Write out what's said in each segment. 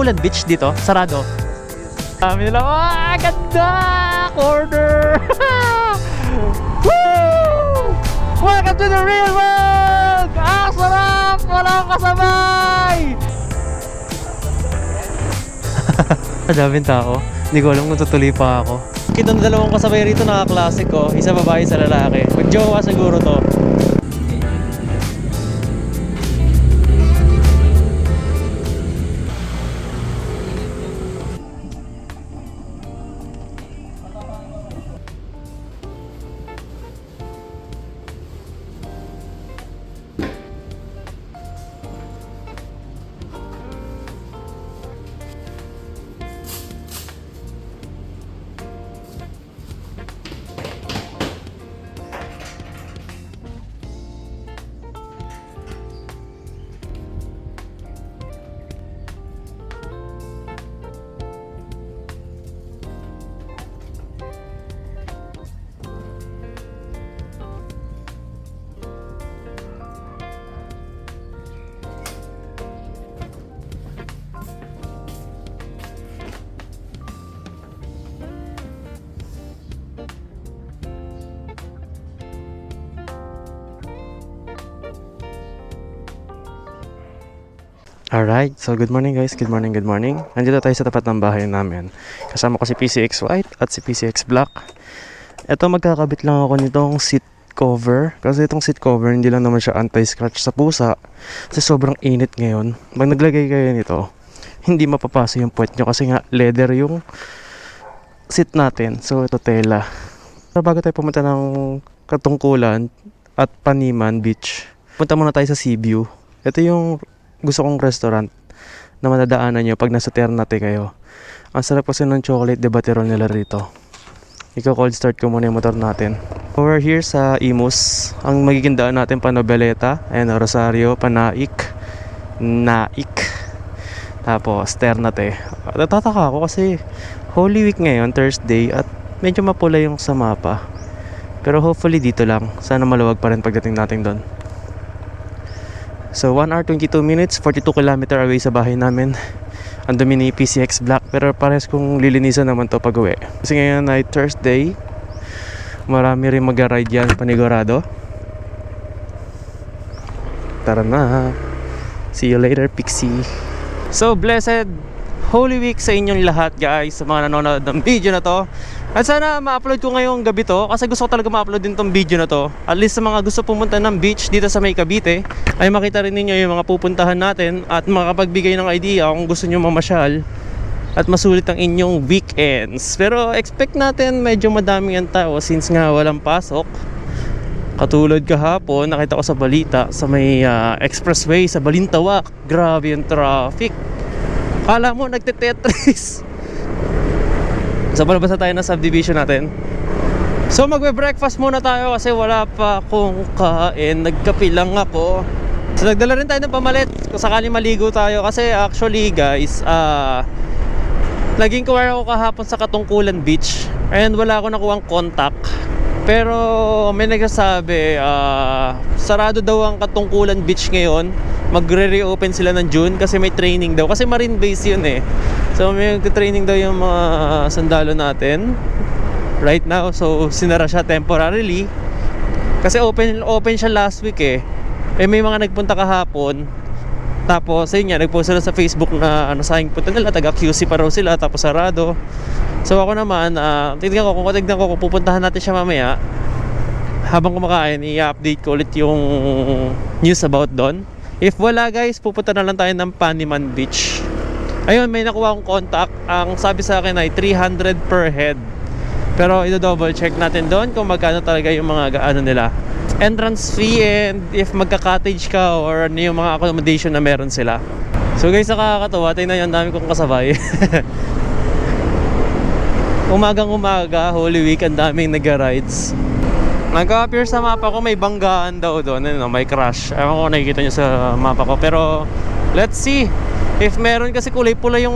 Katungkulan Beach dito, sarado. Sabi nila, ah, ganda! Corner! Woo! Welcome to the real world! Ang sarap! Walang kasabay! Madaming tao. Hindi ko alam kung tutuloy pa ako. Kita na dalawang kasabay rito naka-classic ko. Isa babae, isa lalaki. Mag-jowa siguro to. Alright, so good morning guys, good morning, good morning. Nandito tayo sa tapat ng bahay namin. Kasama ko si PCX White at si PCX Black. Ito magkakabit lang ako nitong seat cover. Kasi itong seat cover, hindi lang naman siya anti-scratch sa pusa. Kasi sobrang init ngayon. Pag naglagay kayo nito, hindi mapapasa yung puwet nyo kasi nga leather yung seat natin. So ito tela. Pero bago tayo pumunta ng Katungkulan at Paniman Beach, punta muna tayo sa Seaview. Ito yung gusto kong restaurant na madadaanan nyo pag nasa Ternate kayo. Ang sarap kasi ng chocolate de Baterol nila rito. Ikaw cold start ko muna yung motor natin. We're here sa Imus. Ang magiging daan natin pa Nobeleta, ayan Rosario, Panaik, Naik, tapos Ternate. Natataka ako kasi Holy Week ngayon, Thursday, at medyo mapula yung sa mapa. Pero hopefully dito lang. Sana maluwag pa rin pagdating natin doon. So 1 hour 22 minutes, 42 kilometer away sa bahay namin. Ang dumi ni PCX Black pero pares kong lilinisan naman to pag uwi. Kasi ngayon ay Thursday. Marami rin mag-ride yan panigurado. Tara na. See you later, Pixie. So, blessed Holy Week sa inyong lahat guys sa mga nanonood ng video na to at sana ma-upload ko ngayong gabi to kasi gusto ko talaga ma-upload din tong video na to at least sa mga gusto pumunta ng beach dito sa May Cavite ay makita rin ninyo yung mga pupuntahan natin at makapagbigay ng idea kung gusto nyo mamasyal at masulit ang inyong weekends pero expect natin medyo madami ang tao since nga walang pasok Katulad kahapon, nakita ko sa balita sa may ah, expressway sa Balintawak. Grabe yung traffic. Kala mo nagte-tetris. So palabas na tayo ng subdivision natin. So magbe-breakfast muna tayo kasi wala pa akong kain. Nagkape lang ako. So nagdala rin tayo ng pamalit kung sakali maligo tayo kasi actually guys, ah Naging kuwara ako kahapon sa Katungkulan Beach and wala ako nakuhang contact. Pero may nagsasabi, ah, sarado daw ang Katungkulan Beach ngayon. Magre-reopen sila ng June kasi may training daw. Kasi marine base yun eh. So may training daw yung mga sandalo natin right now. So sinara siya temporarily. Kasi open open siya last week eh. Eh may mga nagpunta kahapon. Tapos ayun nga, nagpost sila sa Facebook na ano sayang punta nila, taga QC pa raw sila tapos sarado. So ako naman, ah, tignan ko kung tignan ko kung pupuntahan natin siya mamaya. Habang kumakain, i-update ko ulit yung news about doon. If wala guys, pupunta na lang tayo ng Paniman Beach. Ayun, may nakuha akong contact. Ang sabi sa akin ay 300 per head. Pero i-double check natin doon kung magkano talaga yung mga gaano nila. Entrance fee and if magka-cottage ka or ano yung mga accommodation na meron sila. So guys, nakakatawa. Tingnan nyo, ang dami kong kasabay. Umagang umaga, Holy Week, ang daming nag-rides. Nag-appear sa mapa ko may banggaan daw doon, ano, may crash. Ewan ko nakikita nyo sa mapa ko. Pero, let's see. If meron kasi kulay pula yung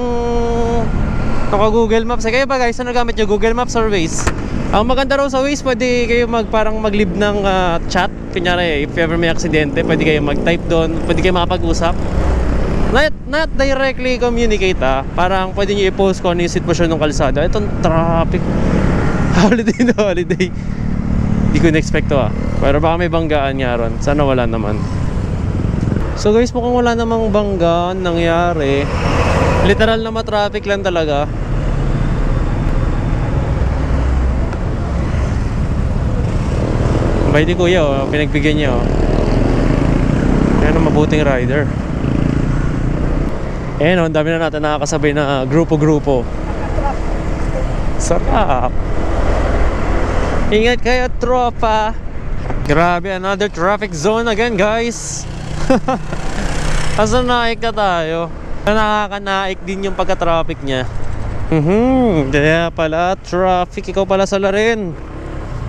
naka Google Maps. Eh, kayo ba guys, ano gamit nyo? Google Maps or Waze? Ang maganda raw sa Waze, pwede kayo mag, parang mag-leave ng ah, chat. Kunyari, if ever may aksidente, pwede kayo mag-type doon. Pwede kayo makapag-usap. Na, not directly communicate ah. Parang pwede nyo i-post kung ano yung sitwasyon ng kalsada. Itong traffic. Holiday na holiday. Hindi ko na-expect to ah. Pero baka may banggaan nga ron. Sana wala naman. So guys, mukhang wala namang banggaan nangyari. Literal na matraffic lang talaga. Bay di kuya, oh, pinagbigyan niya oh. Yan ang mabuting rider. Eh no, ang dami na natin nakakasabay na grupo-grupo. Sarap. Ingat kayo, tropa. Grabe, another traffic zone again, guys. Asa naik na tayo? Nakakanaik din yung pagka-traffic niya. Mhm, kaya pala traffic, ikaw pala sa rin.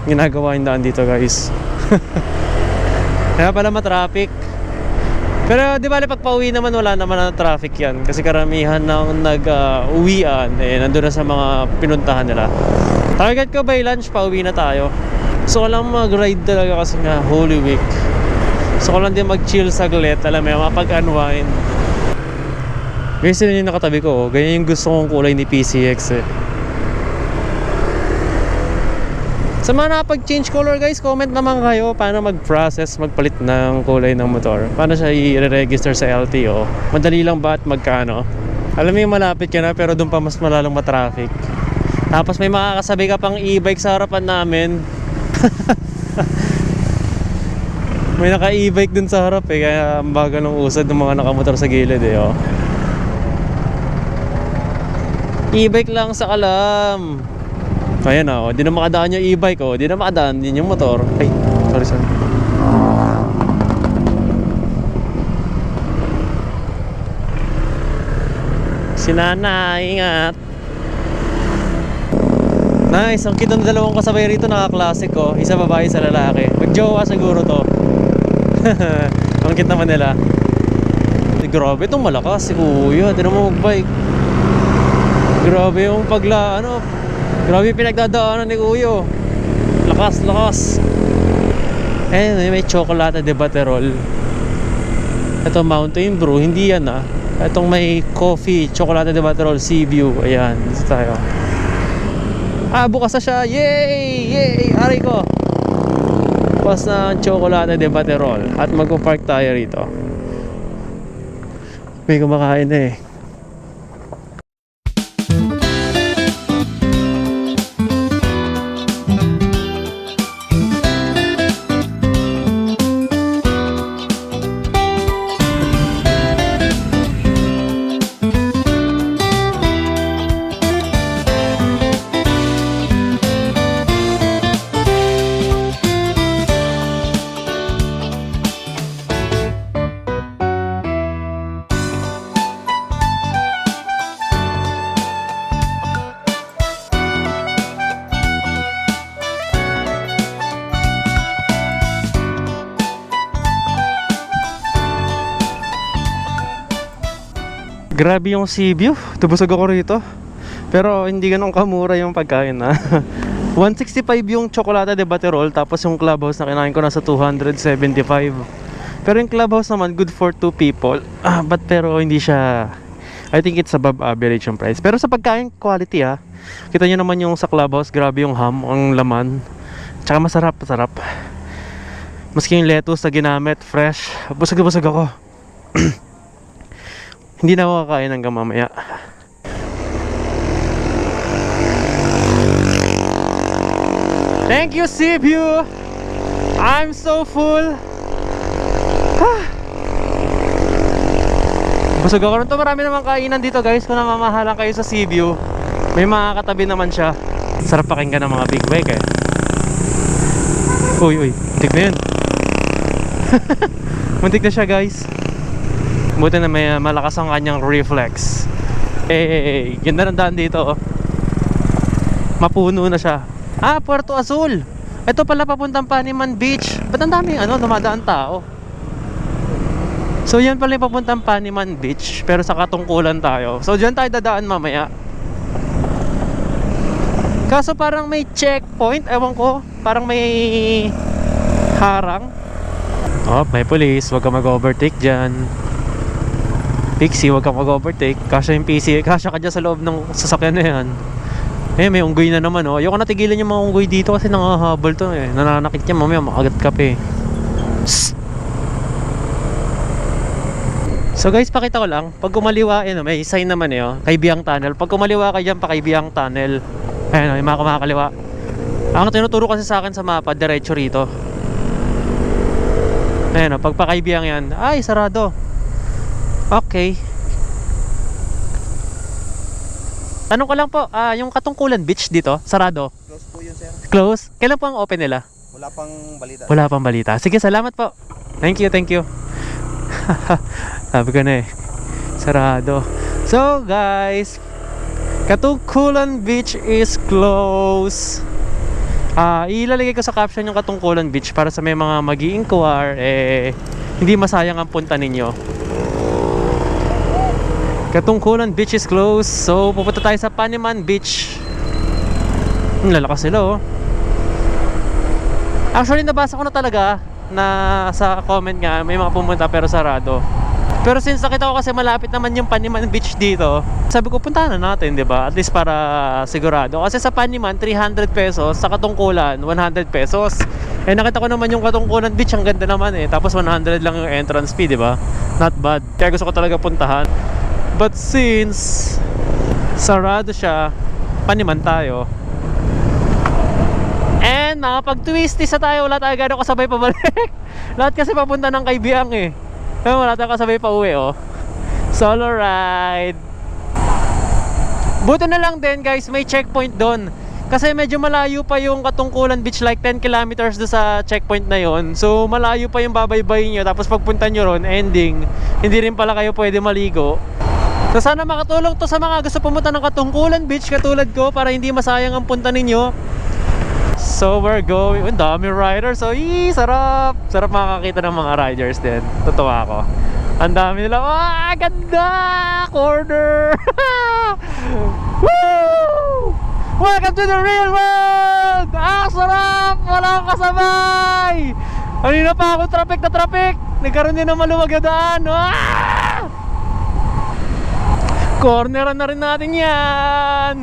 Ginagawa yung daan dito, guys. kaya pala matraffic. Pero di ba pag pauwi naman wala naman na traffic yan kasi karamihan ng nag-uwian eh nandun na sa mga pinuntahan nila. Target ko by lunch pauwi na tayo. So lang mag-ride talaga kasi nga Holy Week. So ko lang din mag-chill saglit, alam mo, mapag-unwind. Guys, yun yung nakatabi ko. oh. Ganyan yung gusto kong kulay ni PCX eh. Sa mga nakapag-change color guys, comment naman kayo paano mag-process, magpalit ng kulay ng motor. Paano siya i-register sa LTO. Madali lang ba at magkano? Alam mo yung malapit ka na pero doon pa mas malalong matraffic. Tapos may makakasabi ka pang e-bike sa harapan namin. may naka e-bike dun sa harap eh, kaya ang bagal ng usad ng mga nakamotor sa gilid eh. Oh. E-bike lang sa kalam. Ayan oh. di na makadaan yung e-bike, oh. di na makadaan din yung motor. Ay, sorry, sorry. Si Nana, ingat. Nice, ang cute ng dalawang kasabay rito, naka-classic oh. Isa babae, isa lalaki. Magjowa siguro to. ang cute naman nila. Ay, grabe itong malakas si Kuya. Di mo magbike. Grabe yung pagla, ano, Grabe pinagdadaanan ni Kuyo. Lakas, lakas. Eh, may chocolate de Baterol. Ito Mountain Brew, hindi yan ah. Itong may coffee, chocolate de Baterol, Sea View. Ayan, dito tayo. Ah, bukas na siya. Yay! Yay! Aray ko. Bukas na ang chocolate de Baterol. At magpo-park tayo rito. May kumakain na eh. Grabe yung sea. Tubusog ako rito. Pero hindi ganun kamura yung pagkain na. 165 yung chocolate de Baterol tapos yung clubhouse na kinain ko nasa 275. Pero yung clubhouse naman good for two people. Ah, but pero hindi siya I think it's above average yung price. Pero sa pagkain quality ha. Kita nyo naman yung sa clubhouse, grabe yung ham, ang laman. Tsaka masarap, masarap. Maski yung lettuce na ginamit, fresh. Busog na busog ako. Hindi na ako kakain hanggang mamaya. Thank you, Cebu! I'm so full! Ah. Busog ako nito. Marami namang kainan dito guys. Kung namamahalan kayo sa Cebu, may mga katabi naman siya. Sarap pakinggan ng mga big bike eh. Uy, uy. Muntik na yun. Muntik na siya guys. Buti na may malakas ang kanyang reflex. Eh, ganda ng daan dito. Oh. Mapuno na siya. Ah, Puerto Azul. Ito pala papuntang Paniman Beach. Ba't ang daming ano, dumadaan tao? So yan pala yung papuntang Paniman Beach. Pero sa katungkulan tayo. So dyan tayo dadaan mamaya. Kaso parang may checkpoint. Ewan ko. Parang may harang. Oh, may police. Huwag ka mag-overtake dyan. Pixie, wag kang mag-overtake. Kasya yung PC, kasya ka dyan sa loob ng sasakyan na yan. Eh, may unggoy na naman, oh. Ayoko natigilan yung mga unggoy dito kasi nangahabol to, eh. Nananakit niya, mamaya makagat ka pa, eh. Psst! So guys, pakita ko lang. Pag kumaliwa, no, may sign naman, eh, oh. Kaibiyang Tunnel. Pag kumaliwa ka dyan, pa Kaibiyang Tunnel. Ayan, oh, yung mga kumakaliwa. Ang tinuturo kasi sa akin sa mapa, diretso rito. Ayan, oh, pag pa Kaibiyang yan, ay, sarado. Okay. Tanong ko lang po, ah, yung Katungkulan Beach dito, sarado. Close po yun, sir. Close? Kailan po ang open nila? Wala pang balita. Wala pang balita. Sige, salamat po. Thank you, thank you. Sabi ko na eh. Sarado. So, guys, Katungkulan Beach is closed. Ah, ilalagay ko sa caption yung Katungkulan Beach para sa may mga mag inquire eh hindi masayang ang punta ninyo. Katungkulan Beach is closed. So, pupunta tayo sa Paniman Beach. Ang lalakas sila oh. Actually, nabasa ko na talaga na sa comment nga may mga pumunta pero sarado. Pero since nakita ko kasi malapit naman yung Paniman Beach dito, sabi ko puntahan na natin, 'di ba? At least para sigurado. Kasi sa Paniman 300 pesos, sa Katungkulan 100 pesos. Eh nakita ko naman yung Katungkulan Beach, ang ganda naman eh. Tapos 100 lang yung entrance fee, 'di ba? Not bad. Kaya gusto ko talaga puntahan. But since sarado siya, Paniman tayo. And nakapag-twisty sa tayo, wala tayo gano'ng kasabay pabalik. Lahat kasi papunta ng kaibiyang eh. Kaya wala tayong kasabay pa uwi oh. Solo ride. Buto na lang din guys, may checkpoint doon. Kasi medyo malayo pa yung Katungkulan Beach like 10 kilometers do sa checkpoint na yon. So malayo pa yung babaybay nyo tapos pagpunta nyo ron, ending, hindi rin pala kayo pwede maligo. So sana makatulong to sa mga gusto pumunta ng Katungkulan Beach katulad ko para hindi masayang ang punta ninyo. So we're going, ang dami riders. So, ee, sarap. Sarap makakita ng mga riders din. Totoo ako. Ang dami nila. Ah, ganda! Corner! Woo! Welcome to the real world! Ah, sarap! Walang kasabay! Kanina pa ako traffic na traffic. Nagkaroon din ng maluwag na daan. Ah! Corneran na rin natin yan!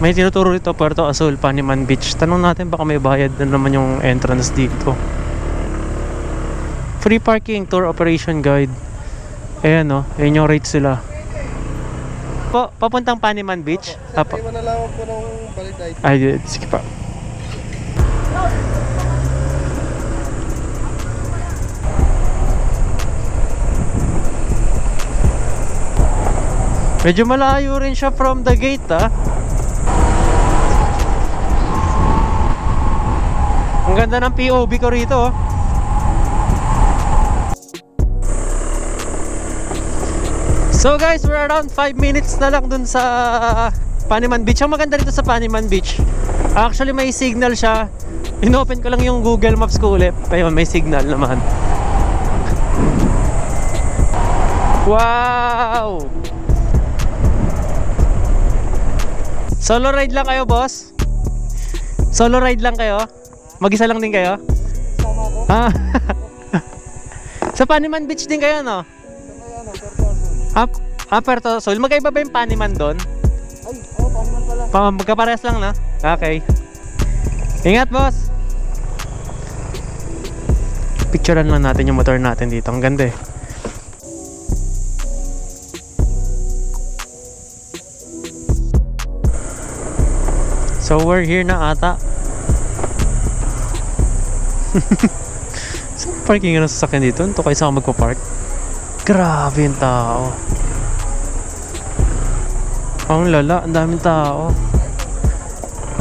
May tinuturo dito Puerto Azul, Paniman Beach. Tanong natin baka may bayad na naman yung entrance dito. Free parking, tour operation guide. Ayan o, oh, yun yung rate sila. Po, papuntang Paniman Beach? Apo. Ay, sige pa. Medyo malayo rin siya from the gate ah. Ang ganda ng POV ko rito oh. So guys, we're around 5 minutes na lang dun sa Paniman Beach. Ang maganda dito sa Paniman Beach, actually may signal siya. Inopen ko lang yung Google Maps ko ulit. Ayun, may signal naman. Wow! Solo ride lang kayo, boss? Solo ride lang kayo? Mag-isa lang din kayo? Sama ko. Ah. sa Paniman Beach din kayo, no? Sa ano. Ah, Puerto Sol. Magkaiba ba yung Paniman doon? Ay, oh, pangman pala. Pa magkapares lang, no? Okay. Ingat, boss! Picturean lang natin yung motor natin dito. Ang ganda eh. So we're here na ata. Saan parking ng sasakyan dito? Ito kayo saan ka magpa-park? Grabe yung tao. Ang lala, ang daming tao.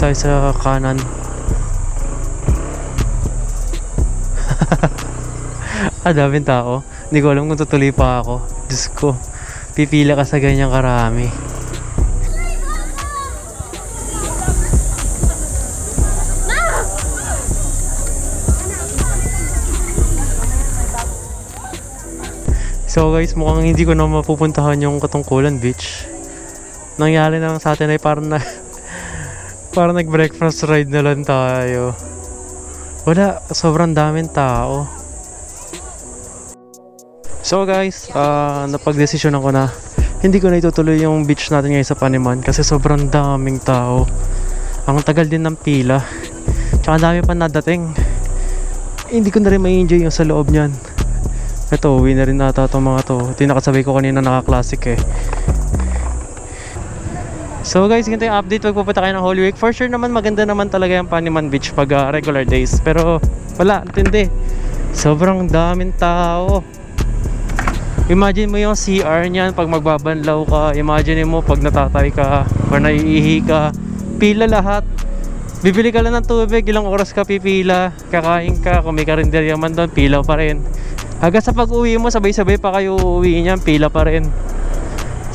Tayo sa kanan. ang daming tao. Hindi ko alam kung tutuloy pa ako. Diyos ko. Pipila ka sa ganyang karami. So guys, mukhang hindi ko na mapupuntahan yung Katungkulan Beach. Nangyari na lang sa atin ay parang na parang nag-breakfast ride na lang tayo. Wala, sobrang daming tao. So guys, uh, napagdesisyon ako na hindi ko na itutuloy yung beach natin ngayon sa Paniman kasi sobrang daming tao. Ang tagal din ng pila. Tsaka dami pa nadating. Hindi ko na rin ma-enjoy yung sa loob niyan. Ito, uwi na rin ata itong mga to. Ito yung nakasabay ko kanina naka-classic eh. So guys, ganito yung update pag pupunta kayo ng Holy Week. For sure naman maganda naman talaga yung Paniman Beach pag ah, regular days. Pero wala, tindi. Sobrang daming tao. Imagine mo yung CR niyan pag magbabanlaw ka. Imagine mo pag natatay ka or naiihi ka. Pila lahat. Bibili ka lang ng tubig, ilang oras ka pipila. Kakain ka, kung may karinderya man doon, pila pa rin. Hanggang sa pag-uwi mo, sabay-sabay pa kayo uuwi niyan, pila pa rin.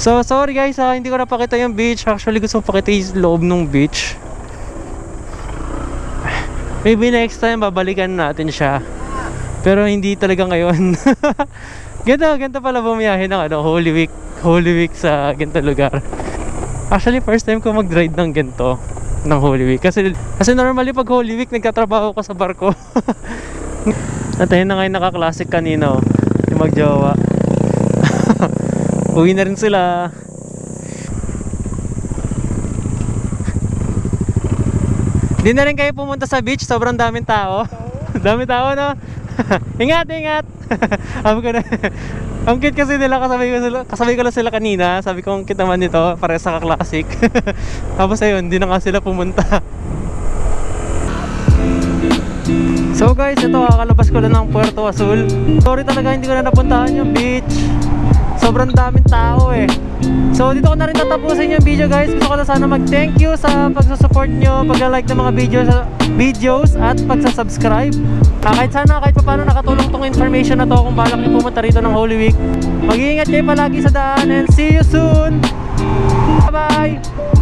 So, sorry guys ha, hindi ko napakita yung beach. Actually, gusto ko pakita yung loob ng beach. Maybe next time, babalikan natin siya. Pero hindi talaga ngayon. ganito, ganito pala bumiyahe ng ano, Holy Week. Holy Week sa ganito lugar. Actually, first time ko mag-ride ng ganito ng Holy Week. Kasi, kasi normally pag Holy Week, nagtatrabaho ko sa barko. Natayin na ngayon naka-classic kanina, oh. Yung magjowa. Uwi na rin sila. Di na rin kayo pumunta sa beach, sobrang daming tao. Dami tao, no? ingat, ingat! Ko na, ang cute kasi nila, kasabay ko, sila, kasabay ko lang sila kanina. Sabi ko, ang cute naman nito, pare sa ka-classic. Tapos ayun, di na nga sila pumunta. So guys, ito kakalabas ko lang ng Puerto Azul. Sorry talaga hindi ko na napuntahan yung beach. Sobrang daming tao eh. So dito ko na rin tatapusin yung video guys. Gusto ko na sana mag-thank you sa pagsusupport nyo, pag-like ng mga videos, videos at pagsa-subscribe. Ah, kahit sana kahit paano nakatulong tong information na to kung balak nyo pumunta rito ng Holy Week. Mag-iingat kayo palagi sa daan and see you soon! Bye-bye!